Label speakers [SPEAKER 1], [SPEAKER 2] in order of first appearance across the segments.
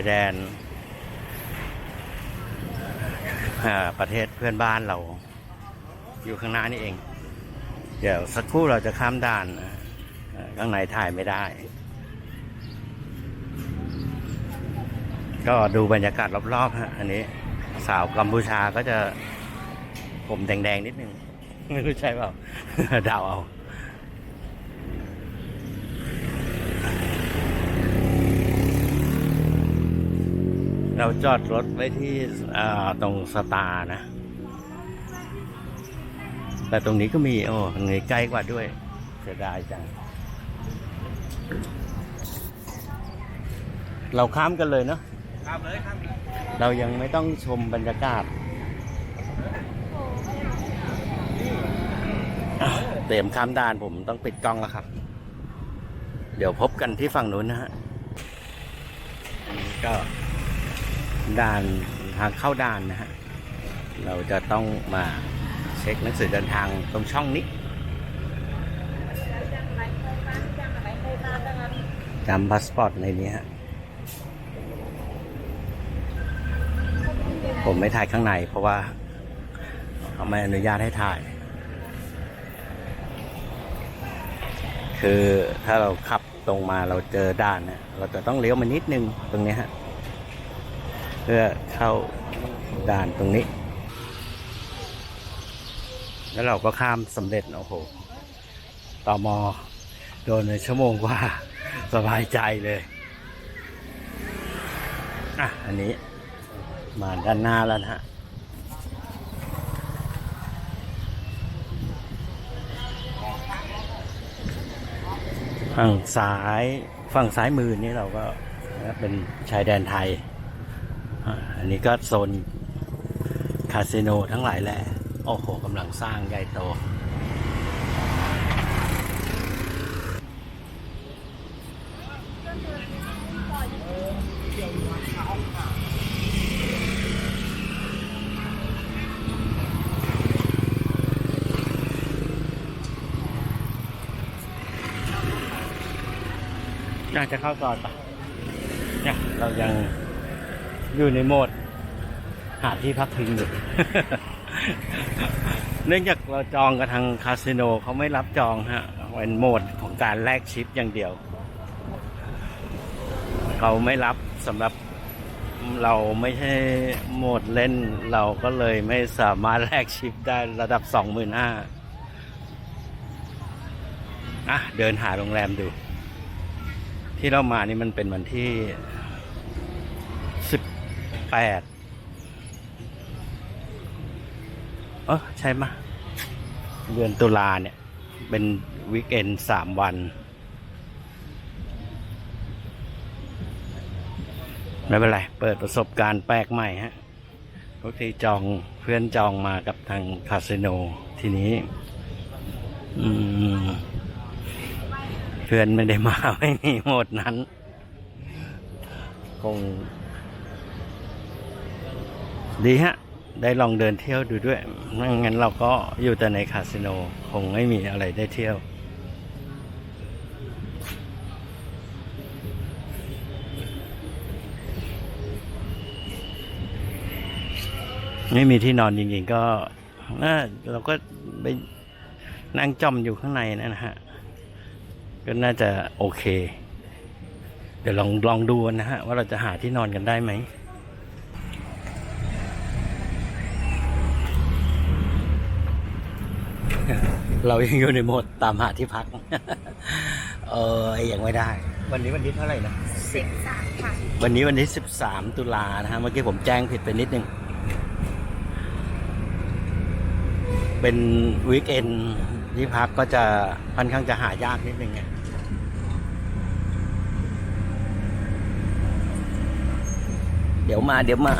[SPEAKER 1] ายแดนประเทศเพื่อนบ้านเรา อยู่ข้างหน้านี่เอง เดี๋ยวสักครู่เราจะข้ามด่านข้างในถ่ายไม่ได้ ก็ดูบรรยากาศรอบๆฮะอันนี้สาวกัมพูชาก็จะผมแดง ๆ นิดนึง ไม่รู้ใช่เปล่าเดาเอา เราจอดรถไว้ที่อ่าตรงสตาร์นะ แต่ตรงนี้ก็มี โอ้เงยใกล้กว่าด้วยเสียดายจัง เราข้ามกันเลยเนาะ
[SPEAKER 2] ข้ามเลยข้ามเลย
[SPEAKER 1] เรายังไม่ต้องชมบรรยากาศอะเตรียมข้ามด่านผมต้องปิดกล้องแล้วครับ เดี๋ยวพบกันที่ฝั่งนู้นนะฮะอันนี้ก็ ด่านทางเข้าด่านนะฮะ เราจะต้องมาเช็คหนังสือเดินทางตรงช่องนี้จำพาสปอร์ตในนี้ฮะ ผมไม่ถ่ายข้างในเพราะว่าเขาไม่อนุญาตให้ถ่าย คือถ้าเราขับตรงมาเราเจอด่านเนี่ยเราจะต้องเลี้ยวมานิดนึงตรงนี้ฮะ เพื่อเข้าด่านตรงนี้ แล้วเราก็ข้ามสำเร็จโอ้โหต่อมอโดนในชั่วโมงกว่า สบายใจเลย อะ อันนี้ มาด้านหน้าแล้วนะฮะฝั่งซ้ายฝั่งซ้ายมือนี่เราก็เป็นชายแดนไทย อันนี้ก็โซนคาสิโนทั้งหลายแหละ โอ้โหกำลังสร้างใหญ่โตอยาจะเข้าซอยปะเนี่ยเรายัง อยู่ในโหมด หาที่พักพิงอยู่ เนื่องจากเราจองกับทางคาสิโนเขาไม่รับจองฮะเป็นโหมดของการแลกชิปอย่างเดียว เขาไม่รับสำหรับเราไม่ใช่โหมดเล่น เราก็เลยไม่สามารถแลกชิปได้ระดับสองหมื่นห้าอะเดินหาโรงแรมดู ที่เรามานี่มันเป็นวันที่ แปดเออใช่ไหมเดือนตุลาเนี่ย เป็นวีคเอนสามวัน ไม่เป็นไร เปิดประสบการณ์แปลกใหม่ฮะบางทีจองเพื่อนจองมากับทางคาสิโน ทีนี้เพื่อนไม่ได้มาไม่มีโหมดนั้น คง ดีฮะ ได้ลองเดินเที่ยวดูด้วยไม่งั้นเราก็อยู่แต่ในคาสิโนคงไม่มีอะไรได้เที่ยว ไม่มีที่นอนจริงๆก็น่าเราก็ไปนั่งจอมอยู่ข้างในนะฮะ ก็น่าจะโอเค เดี๋ยวลองลองดูนะฮะ ว่าเราจะหาที่นอนกันได้ไหม เรายังอยู่ในโหมดตามหาที่พัก เออยังไม่ได้ วันนี้วันที่เท่าไหร่นะ
[SPEAKER 3] สิบสามค่ะ
[SPEAKER 1] วันนี้วันที่สิบสามตุลานะฮะ เมื่อกี้ผมแจ้งผิดไปนิดนึง เป็นวีคเอนที่พักก็จะค่อนข้างจะหายากนิดนึงไงเดี๋ยวมาเดี๋ยวมา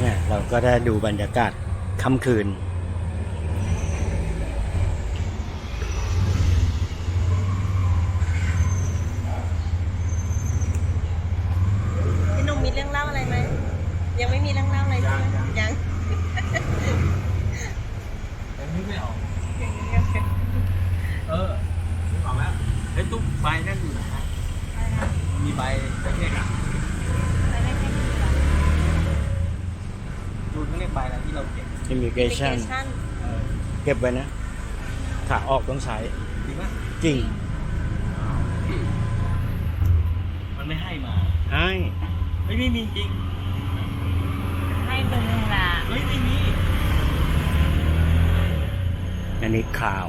[SPEAKER 1] เนี่ยเรา ก็ได้ดูบรรยากาศค่ำคืน
[SPEAKER 3] พี่หนุ่มมีเรื่อง
[SPEAKER 1] immigration เก็บไว้นะ ขาออกต้องใช้
[SPEAKER 2] จริงปะ
[SPEAKER 1] จริง
[SPEAKER 2] มันไม่ให้มา
[SPEAKER 1] ให้
[SPEAKER 2] ไม่ไม่มีจริง
[SPEAKER 3] ให้มึงล่ะ
[SPEAKER 2] เฮ้ยไม่มี
[SPEAKER 1] อันนี้ข่าว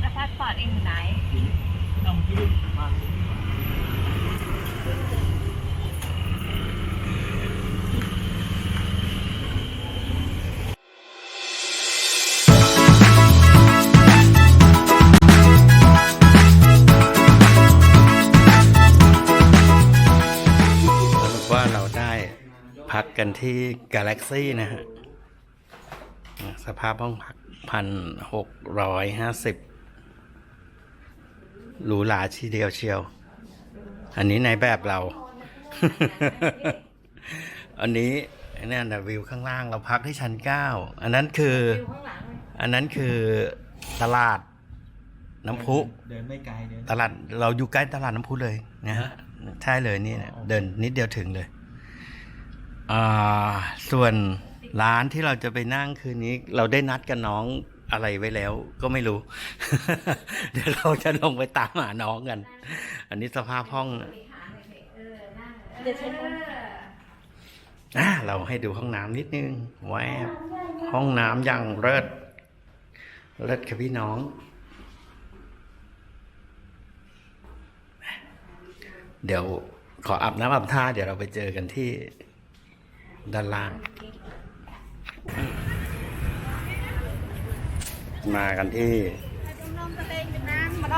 [SPEAKER 3] แล้วพาสปอร์ตเองอยู่ไหน
[SPEAKER 2] เอาที่มา
[SPEAKER 1] พักกันที่ Galaxy นะฮะ สภาพห้องพักพันหกร้อยห้าสิบหรูหราทีเดียวเชียว อันนี้ในแบบเรา อันนี้เนี่ยนะวิวข้างล่างเราพักที่ชั้นเก้า อันนั้นคือ อันนั้นคือตลาดน้ำพุ
[SPEAKER 2] เดินไม่ไกลเดิน
[SPEAKER 1] ตลาดเราอยู่ใกล้ตลาดน้ำพุเลยนะฮะ ใช่เลยนี่นะเดินนิดเดียวถึงเลย อ่าส่วนร้านที่เราจะไปนั่งคืนนี้ เราได้นัดกับน้องอะไรไว้แล้วก็ไม่รู้ เดี๋ยวเราจะลงไปตามหาน้องกัน อันนี้สภาพห้อง
[SPEAKER 3] เดี๋ยวฉัน
[SPEAKER 1] อะเราให้ดูห้องน้ำนิดนึงแวบห้องน้ำยังเลิศเลิศครับพี่น้อง เดี๋ยวขออาบน้ำอาบท่าเดี๋ยวเราไปเจอกันที่ ด้านล่าง มากันที่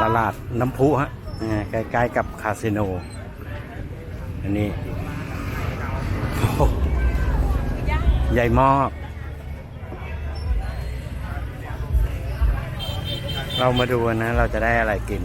[SPEAKER 1] ตลาดน้ำพุฮะใกล้ๆกับคาสิโน อันนี้ใหญ่มากเรามาดูนะ เราจะได้อะไรกิน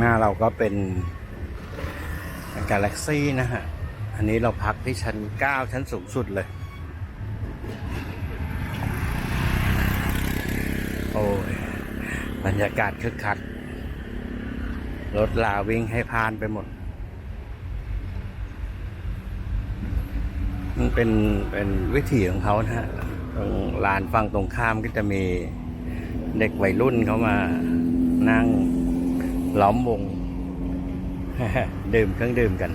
[SPEAKER 1] างหน้าเราก็เป็น Galaxy นะฮะ อันนี้เราพักที่ชั้น 9 ชั้นสูงสุดเลย โอ้ย บรรยากาศคึกคัก รถลาวิ่งให้พานไปหมด มันเป็นเป็นวิถีของเขานะฮะ ตรงลานฝั่งตรงข้ามก็จะมีเด็กวัยรุ่นเขามานั่ง ล้อมวง ดื่มเครื่องดื่มกัน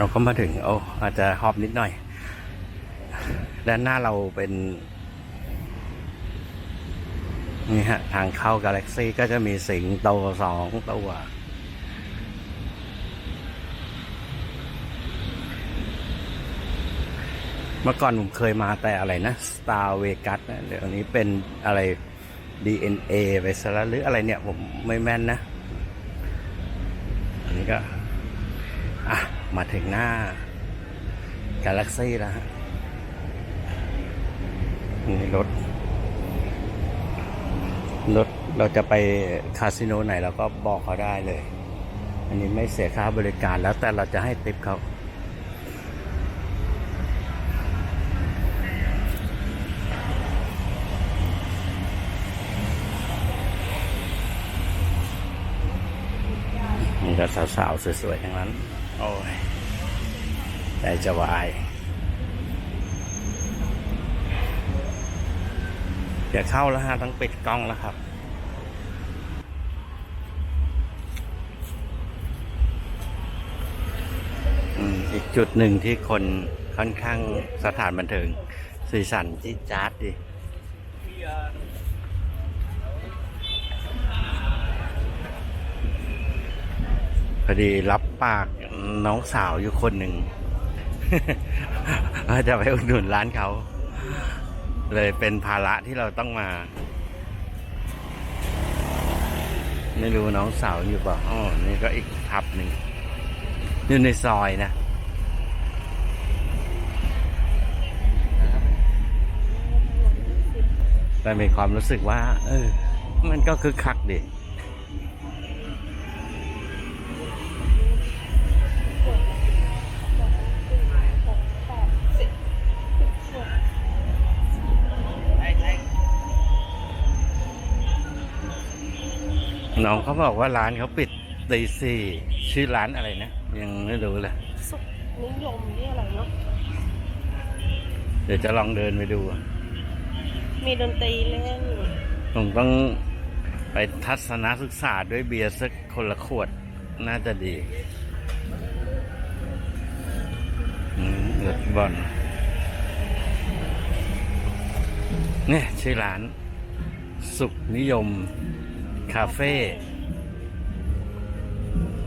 [SPEAKER 1] เราก็มาถึงโอ้อาจจะหอบนิดหน่อย ด้านหน้าเราเป็น นี่ฮะ ทางเข้า Galaxy ก็จะมีสิงโตสองตัวเมื่อก่อนผมเคยมาแต่อะไรนะ Star Vegas นะเดี๋ยวนี้เป็นอะไร DNA ไปซะแล้วหรืออะไรเนี่ย ผมไม่แม่นนะ อันนี้ก็ อะ มาถึงหน้า Galaxy แล้วฮะนี่รถ รถเราจะไปคาสิโนไหนเราก็บอกเขาได้เลย อันนี้ไม่เสียค่าบริการแล้วแต่เราจะให้ติปเขานี่ก็สาวๆสวยๆทั้งนั้น โอ้ยใจจะวายเดี๋ยวเข้าแล้วฮะต้องปิดกล้องแล้วครับ อีกจุดหนึ่งที่คนค่อนข้างสถานบันเทิงสีสันจี๊ดจ๊าดดี อดีรับปากน้องสาวอยู่คนหนึ่งว่าจะไปอุดหนุนร้านเขา เลยเป็นภาระที่เราต้องมา ไม่รู้น้องสาวอยู่เปล่าอ๋อนี่ก็อีกทับหนึ่งอยู่ในซอยนะแต่มีความรู้สึกว่า เออ มันก็คึกคักดี น้องเขาบอกว่าร้านเขาปิดตีสี่ชื่อร้านอะไรนะ ยังไม่รู้เลย
[SPEAKER 3] สุขนิยมนี่อะไรเนาะ
[SPEAKER 1] เดี๋ยวจะลองเดินไปดู
[SPEAKER 3] มีดนตรีเล่น
[SPEAKER 1] ผมต้องไปทัศนศึกษาด้วยเบียร์สักคนละขวดน่าจะดีอืมเลือดบอลเนี่ยชื่อร้าน สุขนิยม คาเฟ่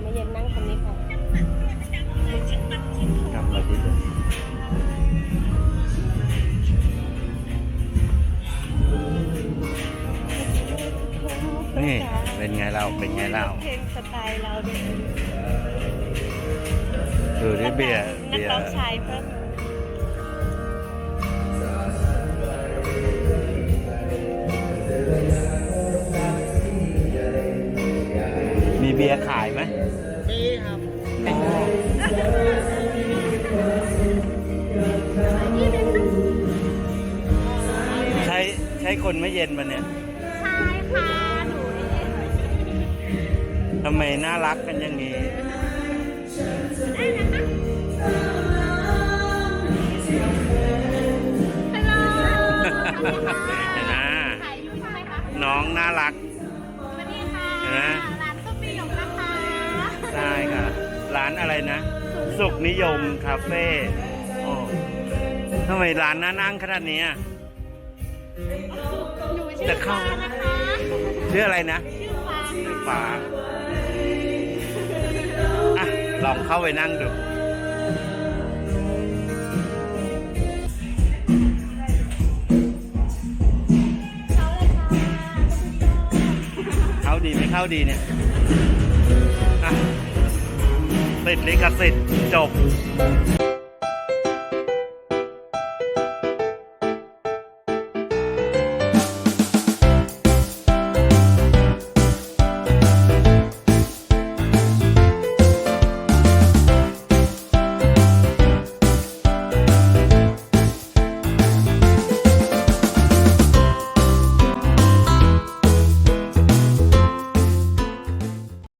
[SPEAKER 3] มาเย็นนั่งตรงนี้ค่ะ
[SPEAKER 1] กลับมาที่เดิมนี่เป็นไงเราเป็นไงเรา
[SPEAKER 3] เพลงสไตล์เราด้วย
[SPEAKER 1] ดูดิเบียร์
[SPEAKER 3] นัก
[SPEAKER 1] เบีย
[SPEAKER 3] ร้อง
[SPEAKER 1] ร์
[SPEAKER 3] ชายเพิ่ม
[SPEAKER 1] เบียร์ขายไหม
[SPEAKER 2] มีครับ
[SPEAKER 1] อ๋อใช้ใช้คนไม่เย็นมาเนี่ย
[SPEAKER 3] ใช่ค่ะหนู
[SPEAKER 1] ทำไมน่ารักกันอย่างนี้
[SPEAKER 3] ฮัลโหล
[SPEAKER 1] เห็นไหม
[SPEAKER 3] ขายอยู่ใช่ไหมคะ
[SPEAKER 1] น้องน่ารัก
[SPEAKER 3] สวัสดีค่ะ
[SPEAKER 1] ช่ค่ะ ร้านอะไรนะ สุขนิยมคาเฟ่โอ้ทำไมร้านน่านั่งขนาดนี้อะ
[SPEAKER 3] หนูชื่
[SPEAKER 1] จะ
[SPEAKER 3] อ
[SPEAKER 1] เข้า
[SPEAKER 3] ฟ้านะคะ
[SPEAKER 1] ชื่ออะไรนะ
[SPEAKER 3] ชื่อฟ้าค่ะ
[SPEAKER 1] ฟ้าอะลองเข้าไปนั่งดู
[SPEAKER 3] เขาเลยค่ะ
[SPEAKER 1] เข้าดีไม่เข้าดีเนี่ยอะ ติดลิขสิทธิ์จบ